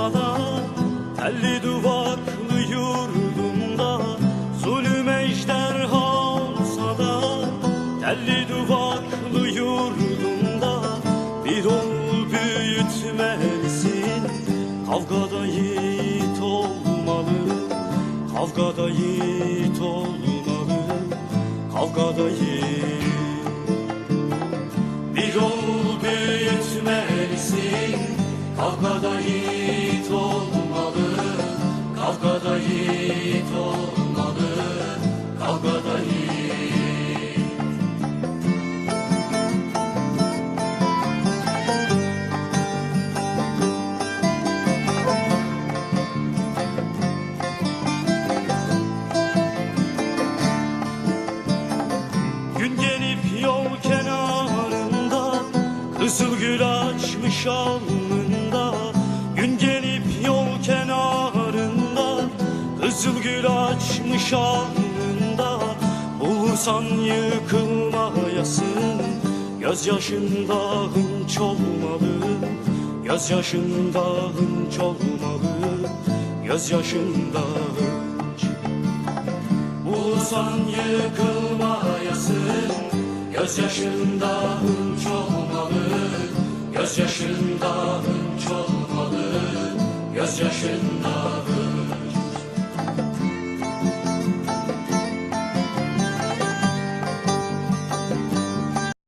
olsa da Telli duvaklı yurdumda Zulüm ejderha olsa da Telli duvaklı yurdumda Bir oğul büyütmelisin. Kavgada yiğit olmalı Kavgada yiğit olmalı Kavgada yiğit. Bir oğul büyütmelisin Kavgada yiğit olmalı Kavgada yiğit olmalı Kavgada Gün gelip yol kenarında Kızıl gül açmış alnında Kızıl gül açmış alnında Bulursan yıkılmayasın Gözyaşında hınç olmalı Gözyaşında hınç olmalı Gözyaşında hınç. Bulsan yıkılmayasın Gözyaşında hınç olmalı Gözyaşında hınç olmalı Gözyaşında